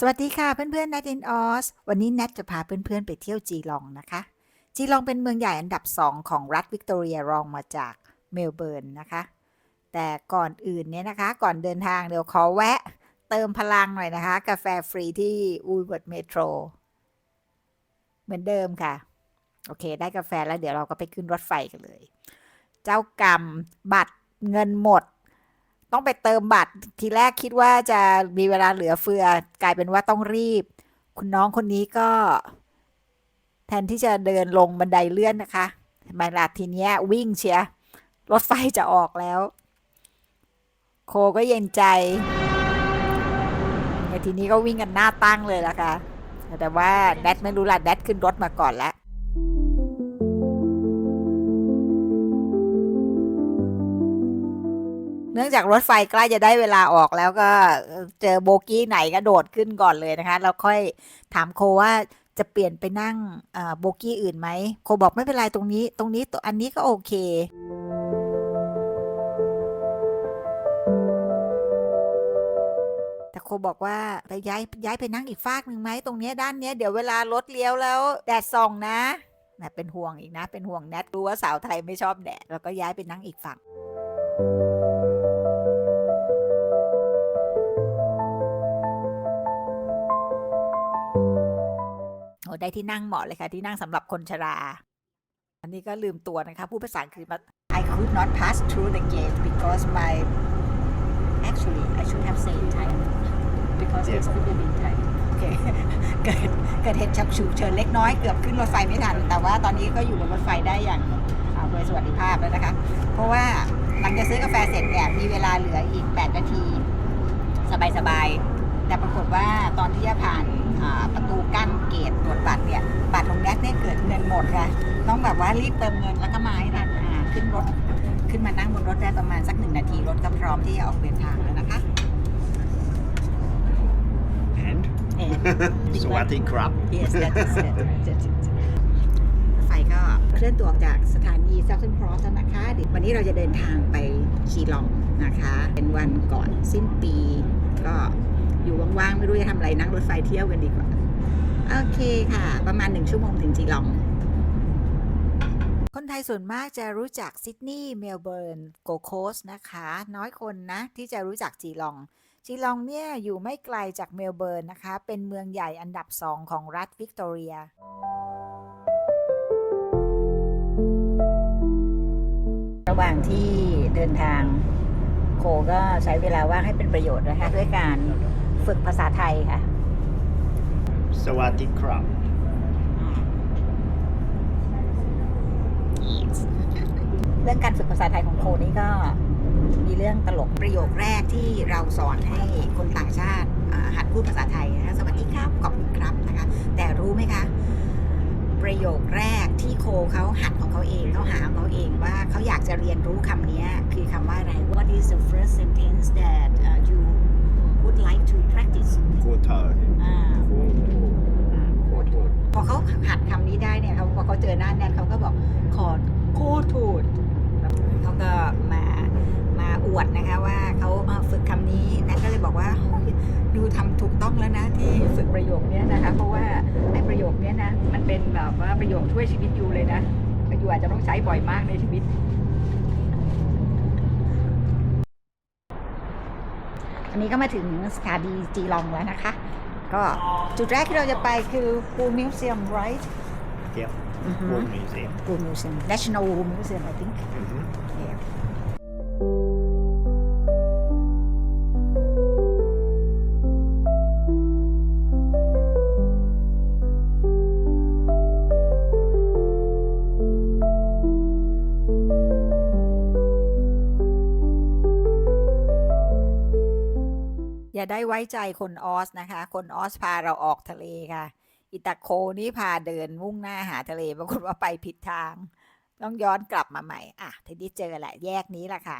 สวัสดีค่ะเพื่อนๆ n น t in Oz วันนี้แนทจะพาเพื่อนๆไปเที่ยวจีลองนะคะ จีลองเป็นเมืองใหญ่อันดับ 2 ของรัฐวิกตอเรียรองมาจากเมลเบิร์นนะคะ แต่ก่อนอื่นเนี่ยนะคะ ก่อนเดินทางเดี๋ยวขอแวะเติมพลังหน่อยนะคะ กาแฟฟรีที่ Woolworth Metro เหมือนเดิมค่ะ โอเค ได้กาแฟแล้วเดี๋ยวเราก็ไปขึ้นรถไฟกันเลย เจ้ากรรมบัตรเงินหมด ต้องไปเติมบัตรทีแรกคิดว่าจะมีเวลาเหลือเฟือ กลายเป็นว่าต้องรีบ คุณน้องคนนี้ก็ แทนที่จะเดินลงบันไดเลื่อนนะคะมาลาทีเนี้ยวิ่งเชียร์รถไฟจะออกแล้ว โคก็เย็นใจในทีนี้ก็วิ่งกันหน้าตั้งเลยละค่ะแต่ว่าแดดไม่รู้ละแดดขึ้นรถมาก่อนแล้ว นื่องจากรถไฟใกล้จะได้เวลาออกแล้วก็เจอโบกี้ไหนก็โดดขึ้นก่อนเลยนะคะแล้วค่อยถามโคว่าจะเปลี่ยนไปนั่งโบกี้อื่นไหมโคบอกไม่เป็นไรตรงนี้ ตรงนี้ตัวอันนี้ก็โอเคแต่โคบอกว่าไปย้ายย้ายไปนั่งอีกฟากหนึ่งไหมตรงเนี้ยด้านเนี้ยเดี๋ยวเวลารถเลี้ยวแล้วแดดส่องนะนะเป็นห่วงอีกนะ เป็นห่วงแนทรู้ว่าสาวไทยไม่ชอบแดดแล้วก็ย้ายไปนั่งอีกฝั่ง ได้ที่นั่งเหมาะเลยค่ะ ที่นั่งสำหรับคนชรา อันนี้ก็ลืมตัวนะคะผู้ภาษาอังกฤษมา I could not pass through the gate because my actually I should have said Thai because Yeah. it's written in Thai โอเคเกิดเกิดเหตุฉุกเฉินเล็กน้อยเกือบขึ้นรถไฟไม่ทัน แต่ว่าตอนนี้ก็อยู่บนรถไฟได้อย่างอ่าโดยสวัสดิภาพแล้วนะคะ เพราะว่าหลังจากซื้อกาแฟเสร็จเนี่ยมีเวลาเหลืออีก 8 นาที สบายๆ แต่ปรากฏว่าตอนที่จะผ่านอ่าประตูกั้นเกตตรวจบัตรเนี่ยบัตรของแนทเนี่ยเกิดเงินหมดค่ะต้องแบบว่ารีบเติมเงินแล้วก็มาให้ทันอ่าขึ้นรถขึ้นมานั่งบนรถได้ประมาณสักหนึ่งนาทีรถก็พร้อมที่จะออกเดินทางแล้วนะคะ And เอ่อ Swati crab. Yes that is it That's it รถไฟก็เคลื่อนตัวออกจากสถานี Southern Cross แล้วนะคะเดี๋ยววันนี้เราจะเดินทางไปชีลองนะคะ เป็นวันก่อนสิ้นปีก็ อยู่ว่างๆ ไม่รู้จะทำอะไรนั่งรถไฟเที่ยวกันดีกว่า โอเคค่ะ ประมาณหนึ่งชั่วโมงถึงจีลอง คนไทยส่วนมากจะรู้จักซิดนีย์เมลเบิร์นโกโคสนะคะ น้อยคนนะ ที่จะรู้จักจีลอง จีลองเนี่ย อยู่ไม่ไกลจากเมลเบิร์นนะคะ เป็นเมืองใหญ่อันดับสองของรัฐวิกตอเรียระหว่างที่เดินทางโคก็ใช้เวลาว่างให้เป็นประโยชน์นะคะ ด้วยการ ฝึกภาษาไทยค่ะ Swati crab. เรื่องการฝึกภาษาไทยของโคนี่ก็มีเรื่องตลกประโยคแรกที่เราสอนให้คนต่างชาติอ่าหัดพูดภาษาไทยนะคะสวัสดีครับขอบคุณครับนะคะ แต่รู้ไหมคะ ประโยคแรกที่โคเขาหัดของเขาเองเขาหาของเขาเองว่าเขาอยากจะเรียนรู้คำนี้คือคำว่าอะไร What is the first sentence that uh, you would like to practice Koto. อ่า Koto. พอเขาหัดคำนี้ได้เนี่ยเขาพอเขาเจอหน้าแนทเขาก็บอกขอโคตรถูกเขาก็มามาอวดนะคะว่าเขาฝึกคำนี้แนทก็เลยบอกว่าดูทำถูกต้องแล้วนะที่ฝึกประโยคนี้นะคะเพราะว่าไอ้ประโยคนี้นะมันเป็นแบบว่าประโยคช่วยชีวิตอยู่เลยนะอยู่อาจจะต้องใช้บ่อยมากในชีวิต อันนี้ก็มาถึงสถานีจีลองแล้วนะคะ ก็จุดแรกที่เราจะไปคือปูมิวเซียม right Yep. Mhm. Wool Museum. ปูมิวเซียม National Wool Museum I think Mhm. yeah. อย่าได้ไว้ใจคนออสนะคะ คนออสพาเราออกทะเลค่ะ อิตาโคนี่พาเดินมุ่งหน้าหาทะเลปรากฏว่าไปผิดทาง ต้องย้อนกลับมาใหม่ อะ ทีนี้เจอแหละแยกนี้แหละค่ะ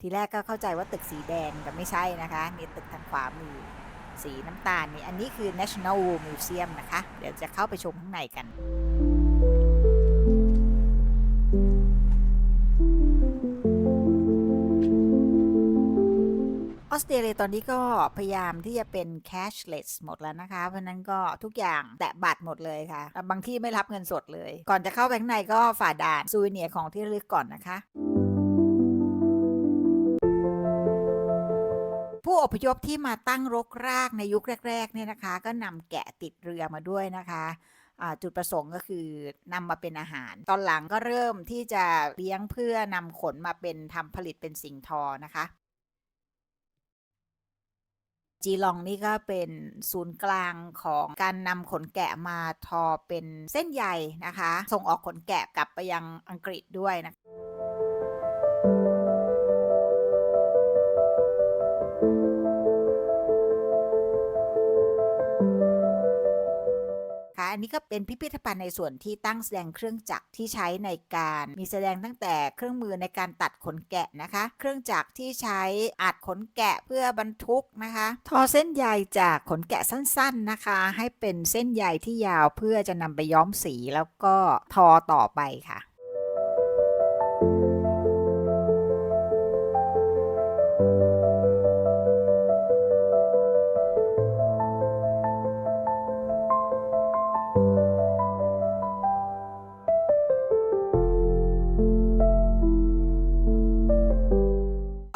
ทีแรกก็เข้าใจว่าตึกสีแดงแต่ไม่ใช่นะคะนี่ตึกทางขวามือสีน้ำตาลนี่ อันนี้คือ National Wool Museum นะคะ เดี๋ยวจะเข้าไปชมข้างในกัน ออสเตรเลียตอนนี้ก็พยายามที่จะเป็น cashless หมดแล้วนะคะ เพราะนั้นก็ทุกอย่างแตะบัตรหมดเลยค่ะ บางที่ไม่รับเงินสดเลย ก่อนจะเข้าไปข้างในก็ฝ่าด่านซูเวเนียของที่ระลึกก่อนนะคะผู้อพยพที่มาตั้งรกรากในยุคแรกๆเนี่ยนะคะ ก็นำแกะติดเรือมาด้วยนะคะจุดประสงค์ก็คือนำมาเป็นอาหาร ตอนหลังก็เริ่มที่จะเลี้ยงเพื่อนำขนมาเป็นทำผลิตเป็นสิ่งทอนะคะ จีลองนี่ก็เป็นศูนย์กลางของการนำขนแกะมาทอเป็นเส้นใยนะคะ ส่งออกขนแกะกลับไปยังอังกฤษด้วยนะคะ อันนี้ก็เป็นพิพิธภัณฑ์ในส่วนที่ตั้งแสดงเครื่องจักรที่ใช้ในการมีแสดงตั้งแต่เครื่องมือในการตัดขนแกะนะคะ เครื่องจักรที่ใช้อัดขนแกะเพื่อบรรทุกนะคะทอเส้นใยจากขนแกะสั้น ๆนะคะ ให้เป็นเส้นใยที่ยาวเพื่อจะนำไปย้อมสีแล้วก็ทอต่อไปค่ะ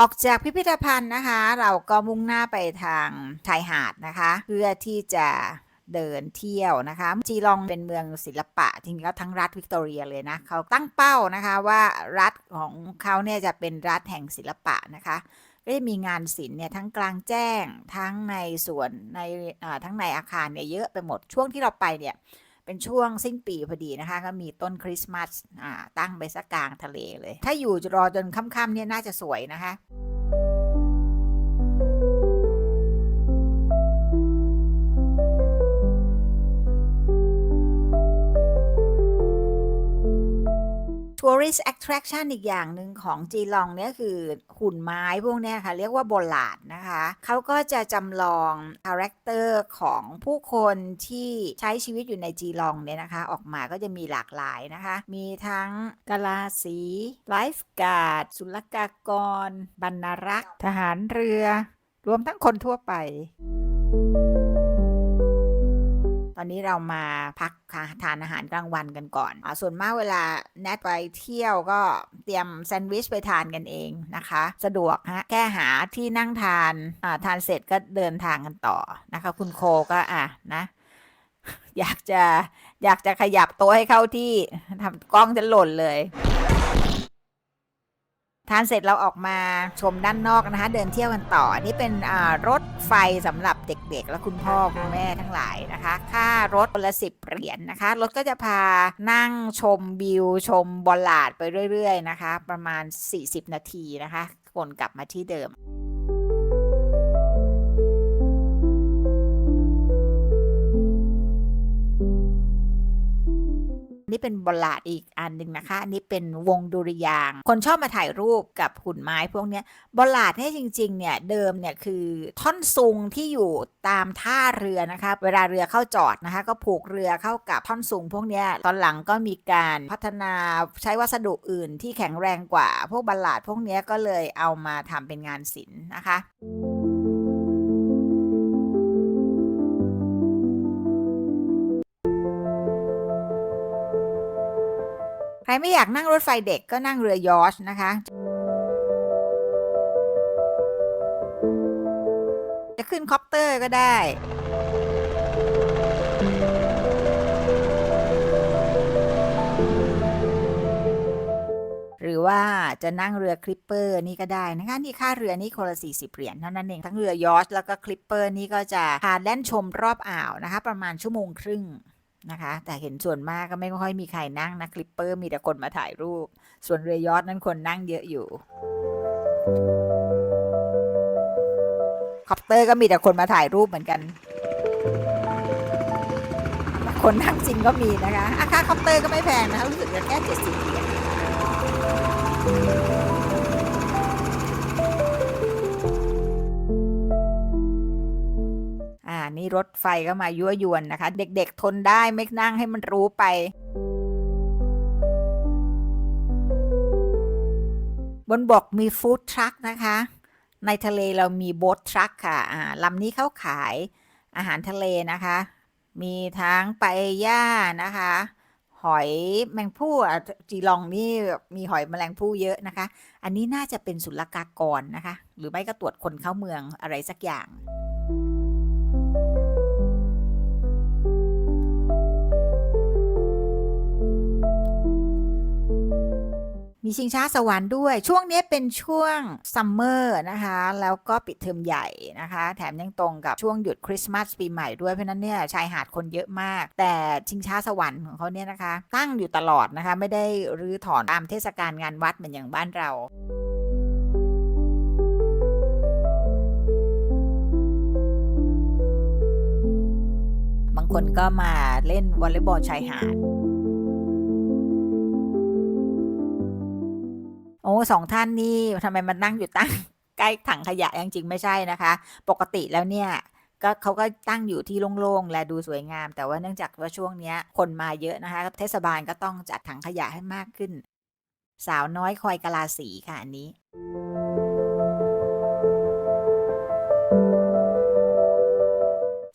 ออกจากพิพิธภัณฑ์นะคะ เราก็มุ่งหน้าไปทางชายหาดนะคะ เพื่อที่จะเดินเที่ยวนะคะจีลองเป็นเมืองศิลปะจริงๆแล้วทั้งรัฐวิกตอเรียเลยนะเขาตั้งเป้านะคะว่ารัฐของเขาเนี่ยจะเป็นรัฐแห่งศิลปะนะคะก็จะมีงานศิลป์เนี่ยทั้งกลางแจ้งทั้งในส่วนในทั้งในอาคารเนี่ยเยอะไปหมดช่วงที่เราไปเนี่ย เป็นช่วงสิ้นปีพอดีนะคะ ก็มีต้นคริสต์มาสตั้งไปสักกลางทะเลเลย ถ้าอยู่รอจนค่ำๆเนี่ยน่าจะสวยนะคะ Tourist attraction อีกอย่างหนึ่งของจีลองเนี่ยคือหุ่นไม้พวกนี้ค่ะ เรียกว่าโบลาดนะคะ เขาก็จะจำลองคาแรคเตอร์ของผู้คนที่ใช้ชีวิตอยู่ในจีลองเนี่ยนะคะ ออกมาก็จะมีหลากหลายนะคะ มีทั้งกะลาสีไลฟ์การ์ดศุลกากร บรรณารักษ์ ทหารเรือ รวมทั้งคนทั่วไป ตอนนี้เรามาพักค่ะทานอาหารกลางวันกันก่อนอาส่วนมากเวลาแนทไปเที่ยวก็เตรียมแซนด์วิชไปทานกันเองนะคะ สะดวกฮะแค่หาที่นั่งทานอ่าทานเสร็จก็เดินทางกันต่อนะคะ คุณโคก็อะนะ อยากจะอยากจะขยับโต๊ะให้เข้าที่ทำกล้องจะหล่นเลย ทานเสร็จเราออกมาชมด้านนอกนะคะ เดินเที่ยวกันต่ออันนี้เป็นรถไฟสำหรับเด็กๆ และคุณพ่อคุณแม่ทั้งหลายนะคะ ค่ารถคนละสิบเหรียญนะคะ รถก็จะพานั่งชมวิว ชมบอลลาดไปเรื่อยๆนะคะ ประมาณ 40 นาทีนะคะวนกลับมาที่เดิม นี่เป็นบอลลาดอีกอันหนึ่งนะคะ อันนี้เป็นวงดุริยาง คนชอบมาถ่ายรูปกับหุ่นไม้พวกนี้บอลลาดเนี่ยจริงๆเนี่ยเดิมเนี่ยคือท่อนซุงที่อยู่ตามท่าเรือนะคะ เวลาเรือเข้าจอดนะคะ ก็ผูกเรือเข้ากับท่อนซุงพวกนี้ตอนหลังก็มีการพัฒนาใช้วัสดุอื่นที่แข็งแรงกว่า พวกบอลลาดพวกนี้ก็เลยเอามาทำเป็นงานศิลป์นะคะ ใครไม่อยากนั่งรถไฟเด็กก็นั่งเรือยอชนะคะ จะขึ้นคอปเตอร์ก็ได้หรือว่าจะนั่งเรือคลิปเปอร์นี่ก็ได้นะคะนี่ค่าเรือนี่คนละ 40 เหรียญเท่านั้นเองทั้งเรือยอชแล้วก็คลิปเปอร์นี่ก็จะพาแล่นชมรอบอ่าวนะคะ ประมาณชั่วโมงครึ่ง นะคะ แต่เห็นส่วนมากก็ไม่ค่อยมีใครนั่งนะคลิปเปอร์มีแต่คนมาถ่ายรูป ส่วนเรือยอทนั้นคนนั่งเยอะอยู่คอปเตอร์ก็มีแต่คนมาถ่ายรูปเหมือนกัน คนนั่งจริงก็มีนะคะอาคาคอปเตอร์ก็ไม่แพงนะคะรู้สึกจะแค่เจ็ดสิบเหรียญ รถไฟก็มายั่วยวนนะคะ เด็กๆทนได้ไม่นั่งให้มันรู้ไปบนบกมีฟู้ดทรัคนะคะ ในทะเลเรามีโบ๊ททรัคค่ะลำนี้เขาขายอาหารทะเลนะคะ มีทั้งปาเอย่านะคะ หอยแมงผู้อ่จีลองนี่มีหอยแมลงผู้เยอะนะคะ อันนี้น่าจะเป็นศุลกากรนะคะ หรือไม่ก็ตรวจคนเข้าเมืองอะไรสักอย่าง มีชิงช้าสวรรค์ด้วย ช่วงนี้เป็นช่วงซัมเมอร์นะคะ แล้วก็ปิดเทอมใหญ่นะคะ แถมยังตรงกับช่วงหยุดคริสต์มาสปีใหม่ด้วย เพราะนั้นเนี่ยชายหาดคนเยอะมาก แต่ชิงช้าสวรรค์ของเขาเนี่ยนะคะ ตั้งอยู่ตลอดนะคะ ไม่ได้รื้อถอนตามเทศกาลงานวัดเหมือนอย่างบ้านเราบางคนก็มาเล่นวอลเลย์บอลชายหาด โอ้สองท่านนี่ทำไมมันนั่งอยู่ตั้งใกล้ถังขยะจริงๆไม่ใช่นะคะ ปกติแล้วเนี่ยก็เขาก็ตั้งอยู่ที่โล่งๆ และดูสวยงาม แต่ว่าเนื่องจากว่าช่วงนี้คนมาเยอะนะคะ เทศบาลก็ต้องจัดถังขยะให้มากขึ้น สาวน้อยคอยกะลาสีค่ะอันนี้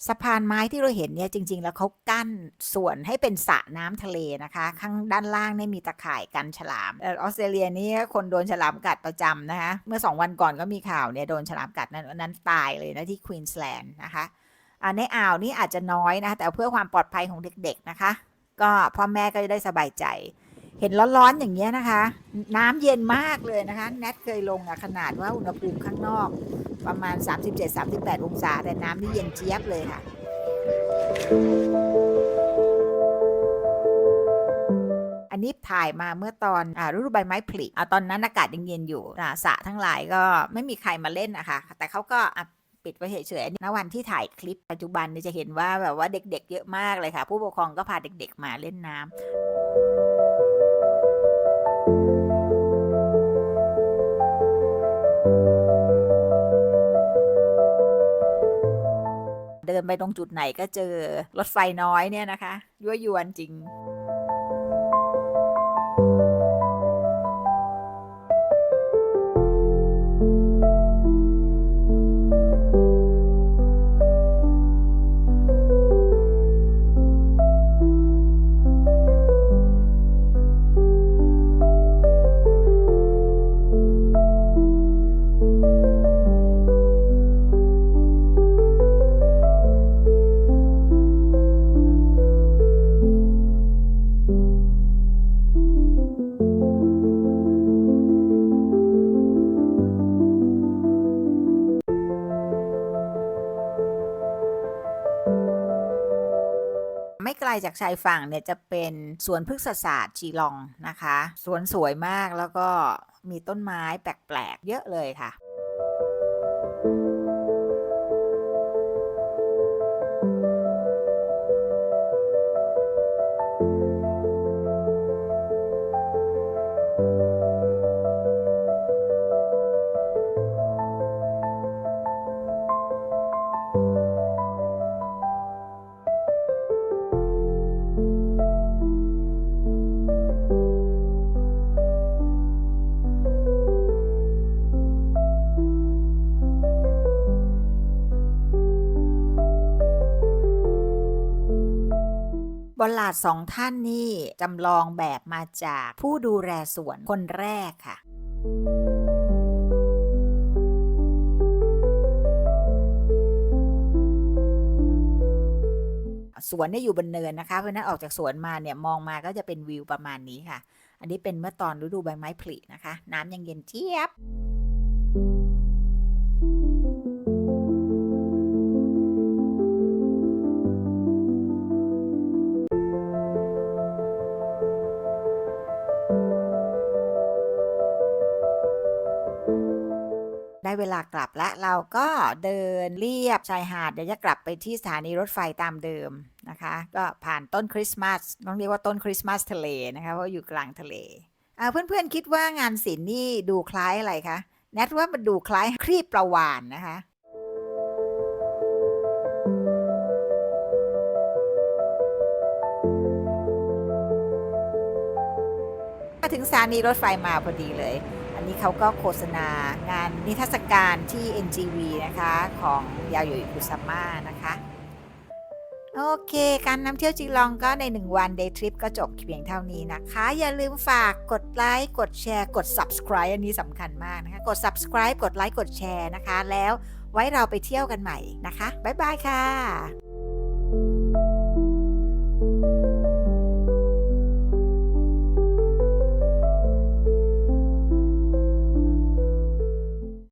สะพานไม้ที่เราเห็นเนี่ยจริง ๆ แล้วเขากั้นส่วนให้เป็นสระน้ำทะเลนะคะ ข้างด้านล่างเนี่ยมีตะข่ายกันฉลามออสเตรเลียนี่คนโดนฉลามกัดประจำนะคะเมื่อสองวันก่อนก็มีข่าวเนี่ยโดนฉลามกัดนั้นนั้นตายเลยนะที่ควีนสแลนด์นะคะอ่าในอ่าวนี่อาจจะน้อยนะคะแต่เพื่อความปลอดภัยของเด็ก ๆนะคะ ก็พ่อแม่ก็จะได้สบายใจ เห็นร้อนๆอย่างเงี้ยนะคะ น้ำเย็นมากเลยนะคะแนทเคยลงอะขนาดว่าอุณหภูมิข้างนอก ประมาณ 37-38 องศา แต่น้ำนี่เย็นเจี๊ยบเลยค่ะ อันนี้ถ่ายมาเมื่อตอนอฤดูใบไม้ผลิอตอนนั้นอากาศยังเย็นอยู่สระทั้งหลายก็ไม่มีใครมาเล่นนะคะ แต่เขาก็ปิดไว้เฉยๆณวันที่ถ่ายคลิปปัจจุบันนี่จะเห็นว่าแบบว่าเด็กๆ เยอะมากเลยค่ะ ผู้ปกครองก็พาเด็กๆมาเล่นน้ำ นไปตรงจุดไหนก็เจอรถไฟน้อยเนี่ยนะคะยั่วยวนจริง ไม่ไกลจากชายฝั่งเนี่ยจะเป็นสวนพฤกษศาสตร์จีลองนะคะ สวนสวยมากแล้วก็มีต้นไม้แปลกๆ เยอะเลยค่ะ ดสองท่านนี่จำลองแบบมาจากผู้ดูแลสวนคนแรกค่ะสวนเนี่ยอยู่บนเนินนะคะ เพราะฉะนั้นออกจากสวนมาเนี่ยมองมาก็จะเป็นวิวประมาณนี้ค่ะ อันนี้เป็นเมื่อตอนฤดูใบไม้ผลินะคะ น้ำยังเย็นเจี๊ยบ ได้เวลากลับแล้วเราก็เดินเรียบชายหาด เดี๋ยวจะกลับไปที่สถานีรถไฟตามเดิมนะคะ ก็ผ่านต้นคริสต์มาสต้องเรียกว่าต้นคริสต์มาสทะเลนะคะเพราะอยู่กลางทะเลเพื่อนๆคิดว่างานศิลป์นี่ดูคล้ายอะไรคะแนทว่ามันดูคล้ายครีบประวานนะคะมาถึงสถานีรถไฟมาพอดีเลย อันนี้เขาก็โฆษณางานนิทรรศการที่ NGV นะคะ ของยาโยอิคุซาม่านะคะ โอเค การนำเที่ยวจีลองก็ใน 1 วัน day trip ก็จบเพียงเท่านี้นะคะ อย่าลืมฝากกดไลค์ กดแชร์ กด subscribe อันนี้สำคัญมากนะคะ กด subscribe กดไลค์ กดแชร์นะคะ แล้วไว้เราไปเที่ยวกันใหม่นะคะ บ๊ายบายค่ะ